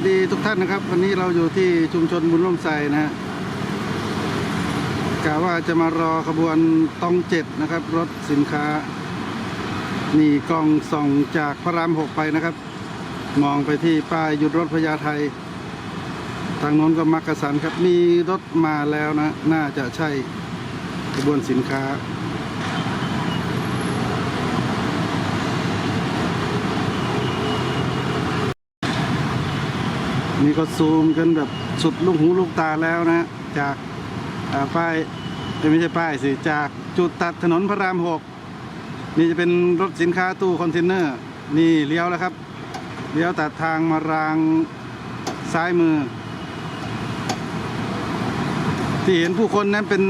สดีทุกท่านนะครับ วันนี้เราอยู่ที่ชุมชนบุญร่มไทรนะฮะกะว่าจะมารอขบวนตองเจ็ดนะครับ รถสินค้า นี่กล้องส่องจากพระรามหกไปนะครับ มองไปที่ป้ายหยุดรถพญาไททางโน้นก็มักกะสันครับมีรถมาแล้วนะ น่าจะใช่ขบวนสินค้า นี่ก็ซูมกันแบบสุดลูกหูลูกตาแล้วนะ จากาป้ายไม่ใช่ป้ายสิ จากจุดตัดถนนพระรามหกนี่จะเป็นรถสินค้าตู้คอนเทนเนอร์ นี่เลี้ยวแล้วครับ เลี้ยวตัดทางมารางซ้ายมือ ที่เห็นผู้คนนั้นเป็น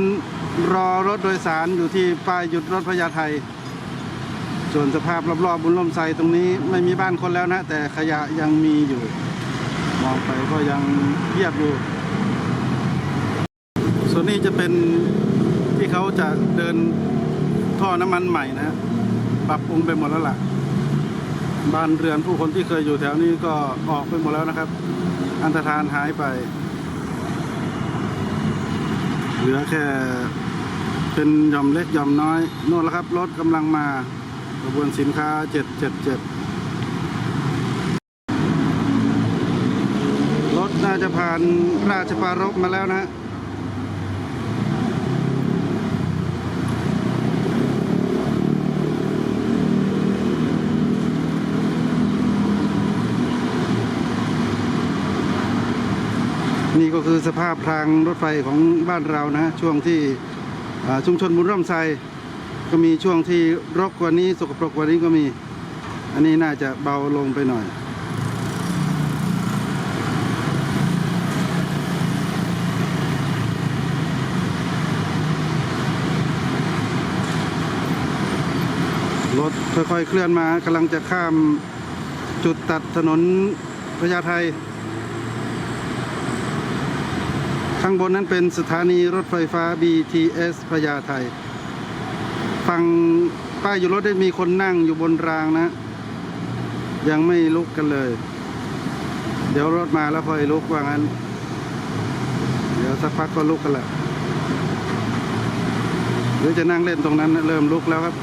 รอรถโดยสารอยู่ที่ป้ายหยุดรถพญาไทส่วนสภาพรอบๆบุญลมไซตรงนี้ไม่มีบ้านคนแล้วนะ แต่ขยะยังมีอยู่ มองไปก็ยังเยียบอยู่ ส่วนนี้จะเป็นที่เขาจะเดินท่อน้ำมันใหม่นะฮะปรับปรุงไปหมดแล้วล่ะ บ้านเรือนผู้คนที่เคยอยู่แถวนี้ก็ออกไปหมดแล้วนะครับ อันตรธานหายไป เหลือแค่เป็นย่อมเล็กย่อมน้อย โน่นแล้วครับ รถกำลังมากระบวนสินค้า 777 รถน่า จะผ่านราชปรารภมาแล้วนะฮะนี่ก็คือสภาพทางรถไฟของบ้านเรานะช่วงที่ชุมชนบุญร่มไทรก็มีช่วงที่รกกว่านี้สกปรกกว่านี้ก็มี อันนี้น่าจะเบาลงไปหน่อย ถค่อยๆเคลื่อนมากำลังจะข้ามจุดตัดถนนพญาไทข้างบนนั้นเป็นสถานีรถไฟฟ้า BTS พญาไทฝั่งป้ายอยู่รถได้มีคนนั่งอยู่บนรางนะ ยังไม่ลุกกันเลย เดี๋ยวรถมาแล้วค่อยลุกว่างั้น เดี๋ยวสักพักก็ลุกกันแหละหรือจะนั่งเล่นตรงนั้นเริ่มลุกแล้วครับ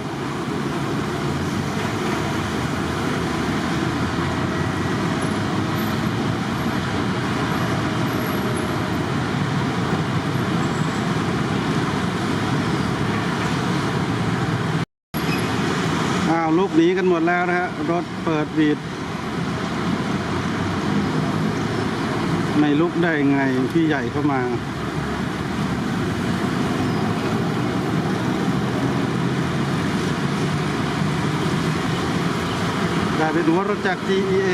าวลุกหนีกันหมดแล้วนะฮะ รถเปิดบีดไม่ลุกได้ไงพี่ใหญ่เข้ามาได้เป็นหัวรถจาก GEA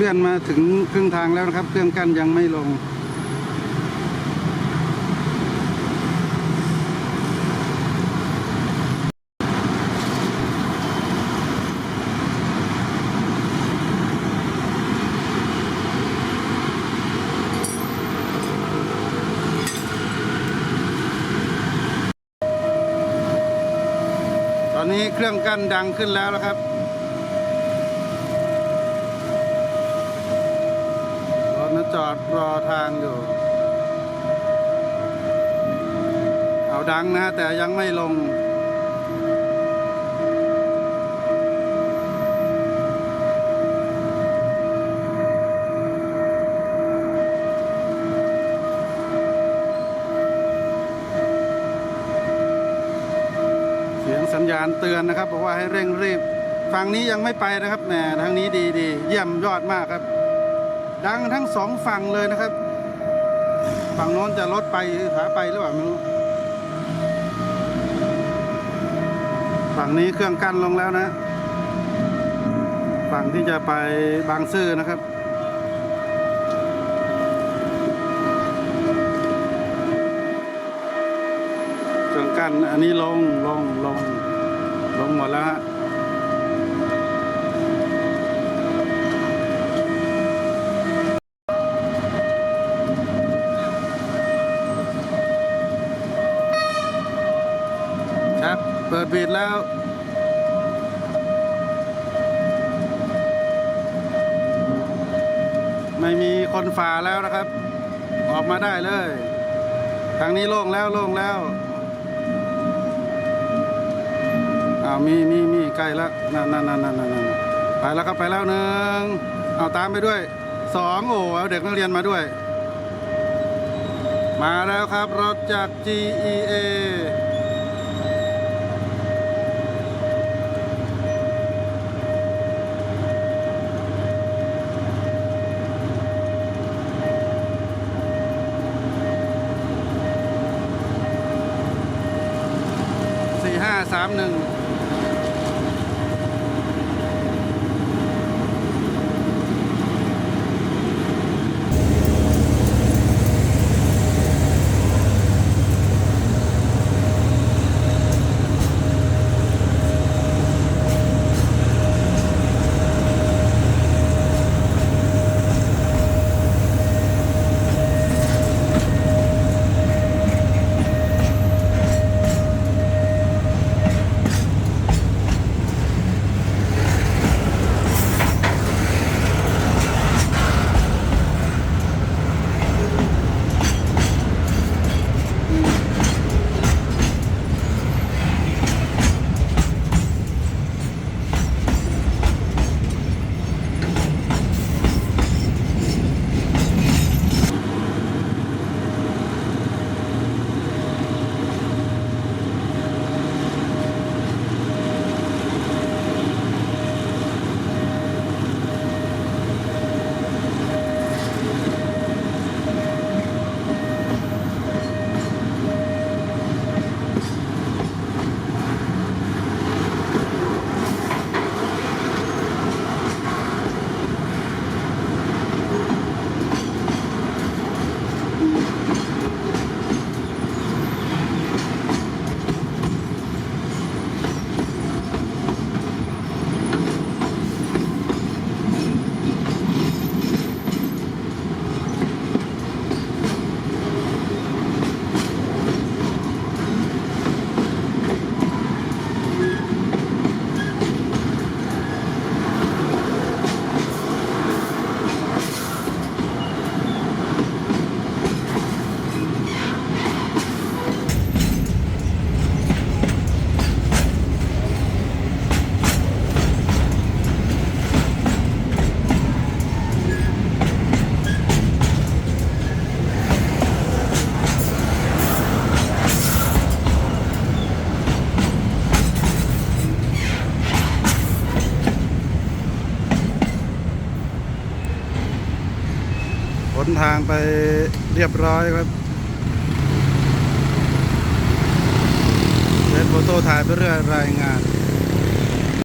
เลื่อนมาถึงครึ่งทางแล้วนะครับ เครื่องกั้นยังไม่ลง ตอนนี้เครื่องกั้นดังขึ้นแล้วนะครับ รถนะจ อดรอทางอยู่ เอาดังนะฮะแต่ยังไม่ลง เสียงสัญญาณเตือนนะครับบอกว่าให้เร่งรีบฝั่งนี้ยังไม่ไปนะครับแหมทางนี้ดีดีเยี่ยมยอดมากครับ ดังทั้งสองฝั่งเลยนะครับ ฝั่งโน้นจะรถไปขาไปหรือเปล่าไม่รู้ ฝั่งนี้เครื่องกั้นลงแล้วนะ ฝั่งที่จะไปบางซื่อนะครับเครื่องกั้นอันนี้ลงลงลงลงหมดแล้วฮะ เปิดบีดแล้วไม่มีคนฝ่าแล้วนะครับ ออกมาได้เลย ทางนี้โล่งแล้วโล่งแล้วอ้าวมีมีมีใกล้แล้วนั่นนั่นนั่นนั่นนั่นไปแล้วครับไปแล้วหนึ่งเอาตามไปด้วยสองโอ้เอาเด็กนักเรียนมาด้วย มาแล้วครับรถจาก GEA สามหนึ่ง นทางไปเรียบร้อยครับเป็นโฟโต้ถ่ายไปเรื่อยรายงาน